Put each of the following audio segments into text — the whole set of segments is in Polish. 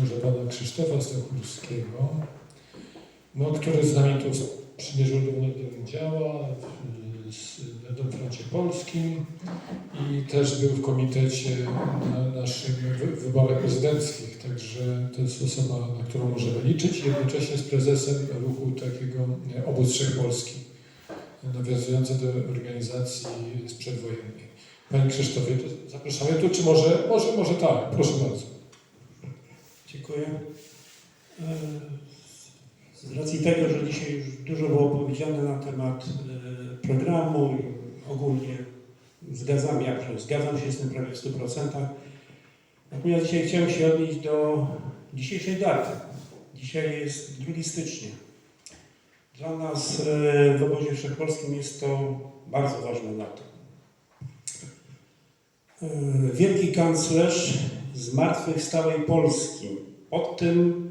może pana Krzysztofa Stachurskiego, no, który z nami tu przymierzył do działa w, z, na froncie polskim i też był w komitecie na naszym wy- wyborach prezydenckich, także to jest osoba, na którą możemy liczyć, jednocześnie jest prezesem ruchu takiego e, Obóz Wszechpolski, nawiązujący do organizacji sprzedwojennej. Panie Krzysztofie, to zapraszamy tu, czy może, może, może tak, proszę bardzo. Dziękuję. E, Z racji tego, że dzisiaj już dużo było powiedziane na temat e, programu i ogólnie zgadzam, ja zgadzam się z tym prawie w 100%. Natomiast dzisiaj chciałem się odnieść do dzisiejszej daty. Dzisiaj jest 2 stycznia. Dla nas e, w obozie wszechpolskim jest to bardzo ważna data. Wielki kanclerz zmartwychwstałej Polski. Pod tym,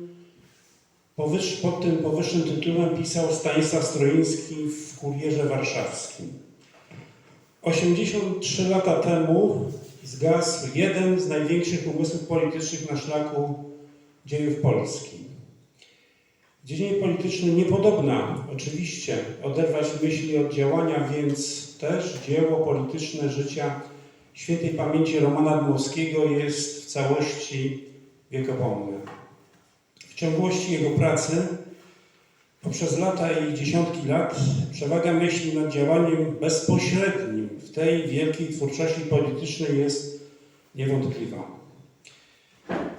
powyż, pod tym powyższym tytułem pisał Stanisław Stroiński w Kurierze Warszawskim. 83 lata temu zgasł jeden z największych umysłów politycznych na szlaku dziejów Polski. W dziedzinie politycznym niepodobna oczywiście oderwać myśli od działania, więc też dzieło polityczne życia świętej pamięci Romana Dmowskiego jest w całości wiekopomne. Ciągłości jego pracy poprzez lata i dziesiątki lat przewaga myśli nad działaniem bezpośrednim w tej wielkiej twórczości politycznej jest niewątpliwa.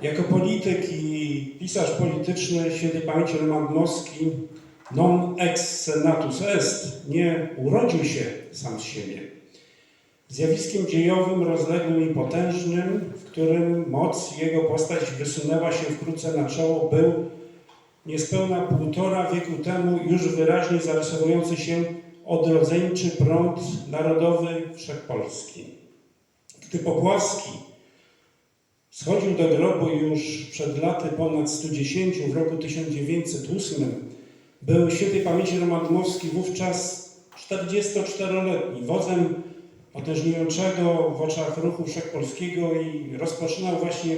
Jako polityk i pisarz polityczny świętej pamięci Roman Dmowski non ex senatus est nie urodził się sam z siebie. Zjawiskiem dziejowym, rozległym i potężnym, w którym moc jego postać wysunęła się wkrótce na czoło, był niespełna półtora wieku temu już wyraźnie zarysowujący się odrodzeńczy prąd narodowy wszechpolski. Gdy Popławski schodził do grobu już przed laty ponad 110 w roku 1908, był świętej pamięci Roman Dmowski wówczas 44-letni, wodzem potężniejącego w oczach ruchu wszechpolskiego i rozpoczynał właśnie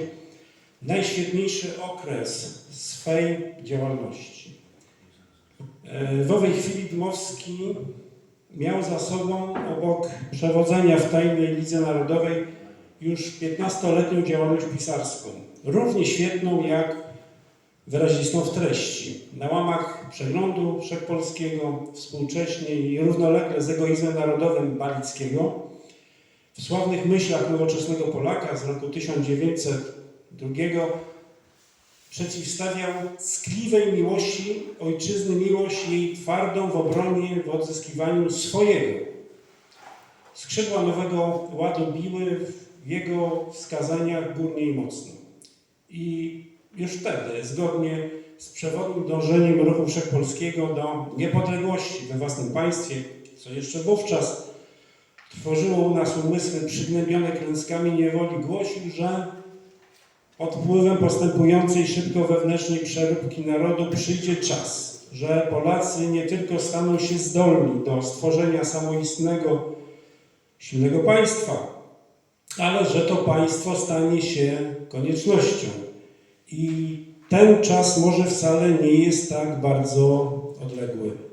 najświetniejszy okres swej działalności. E, W owej chwili Dmowski miał za sobą obok przewodzenia w Tajnej Lidze Narodowej już 15-letnią działalność pisarską, równie świetną jak wyrazistą w treści. Na łamach przeglądu wszechpolskiego, współcześnie i równolegle z egoizmem narodowym Balickiego, w sławnych myślach nowoczesnego Polaka z roku 1902 przeciwstawiał ckliwej miłości ojczyzny miłość jej twardą w obronie, w odzyskiwaniu swojego. Skrzydła nowego ładu biły w jego wskazaniach górnie i mocno. I już wtedy, zgodnie z przewodnim dążeniem ruchu wszechpolskiego do niepodległości we własnym państwie, co jeszcze wówczas tworzyło u nas umysły przygnębione klęskami niewoli, głosił, że pod wpływem postępującej szybko wewnętrznej przeróbki narodu przyjdzie czas, że Polacy nie tylko staną się zdolni do stworzenia samoistnego, silnego państwa, ale że to państwo stanie się koniecznością. I ten czas może wcale nie jest tak bardzo odległy.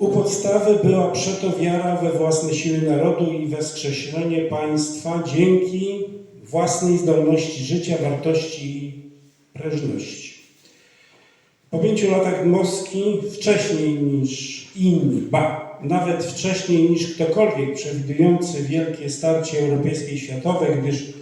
U podstawy była przeto wiara we własne siły narodu i we skrzesienie państwa dzięki własnej zdolności życia, wartości i prężności. Po pięciu latach Dmowski, wcześniej niż inni, ba, nawet wcześniej niż ktokolwiek przewidujący wielkie starcie europejskie i światowe, gdyż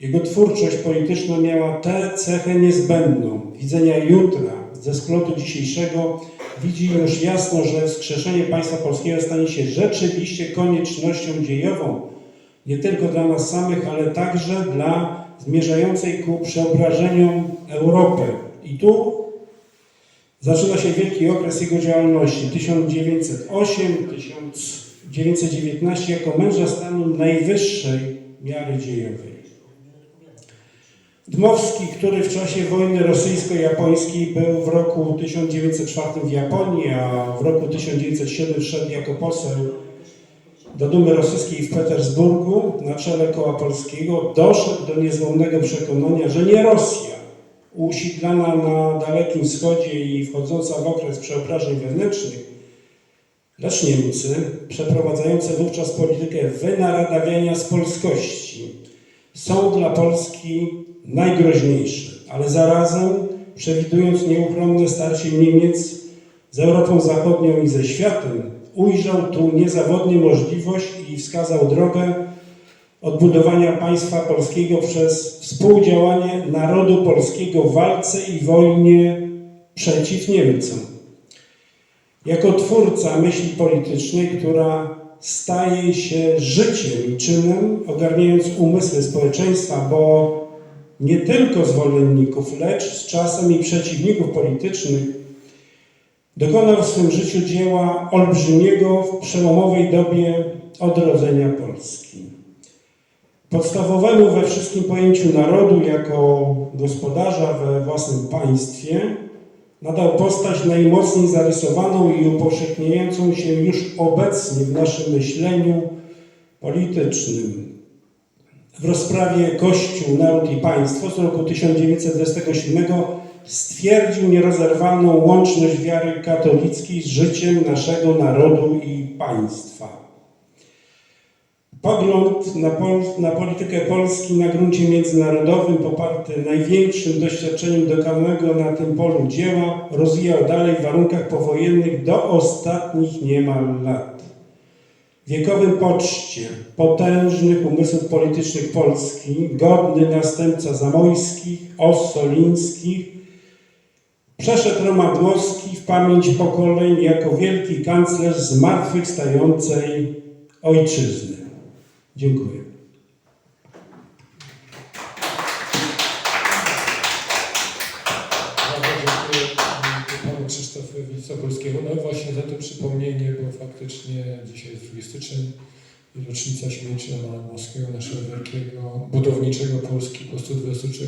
jego twórczość polityczna miała tę cechę niezbędną widzenia jutra ze splotu dzisiejszego, widzi już jasno, że wskrzeszenie państwa polskiego stanie się rzeczywiście koniecznością dziejową, nie tylko dla nas samych, ale także dla zmierzającej ku przeobrażeniom Europy. I tu zaczyna się wielki okres jego działalności 1908-1919 jako męża stanu najwyższej miary dziejowej. Dmowski, który w czasie wojny rosyjsko-japońskiej był w roku 1904 w Japonii, a w roku 1907 wszedł jako poseł do Dumy Rosyjskiej w Petersburgu na czele koła polskiego doszedł do niezłomnego przekonania, że nie Rosja, usiedlana na Dalekim Wschodzie i wchodząca w okres przeobrażeń wewnętrznych, lecz Niemcy, przeprowadzające wówczas politykę wynaradawiania z polskości, są dla Polski najgroźniejsze, ale zarazem przewidując nieuchronne starcie Niemiec z Europą Zachodnią i ze światem, ujrzał tu niezawodnie możliwość i wskazał drogę odbudowania państwa polskiego przez współdziałanie narodu polskiego w walce i wojnie przeciw Niemcom. Jako twórca myśli politycznej, która staje się życiem i czynem, ogarniając umysły społeczeństwa, bo nie tylko zwolenników, lecz z czasem i przeciwników politycznych, dokonał w swym życiu dzieła olbrzymiego w przełomowej dobie odrodzenia Polski. Podstawowemu we wszystkim pojęciu narodu jako gospodarza we własnym państwie nadał postać najmocniej zarysowaną i upowszechniającą się już obecnie w naszym myśleniu politycznym. W rozprawie Kościół, Naród i Państwo z roku 1927 stwierdził nierozerwalną łączność wiary katolickiej z życiem naszego narodu i państwa. Pogląd na, pol, na politykę Polski na gruncie międzynarodowym, poparty największym doświadczeniem dokonanego na tym polu dzieła, rozwijał dalej w warunkach powojennych do ostatnich niemal lat. W wiekowym poczcie potężnych umysłów politycznych Polski, godny następca Zamojskich, Ossolińskich, przeszedł Roman Dmowski w pamięć pokoleń jako wielki kanclerz zmartwychwstającej ojczyzny. Dziękuję. Bardzo dziękuję panu Krzysztofowi Sobolskiemu. No właśnie za to przypomnienie, bo faktycznie dzisiaj jest 2 styczeń rocznica śmierci Romana Dmowskiego, naszego wielkiego budowniczego Polski po 123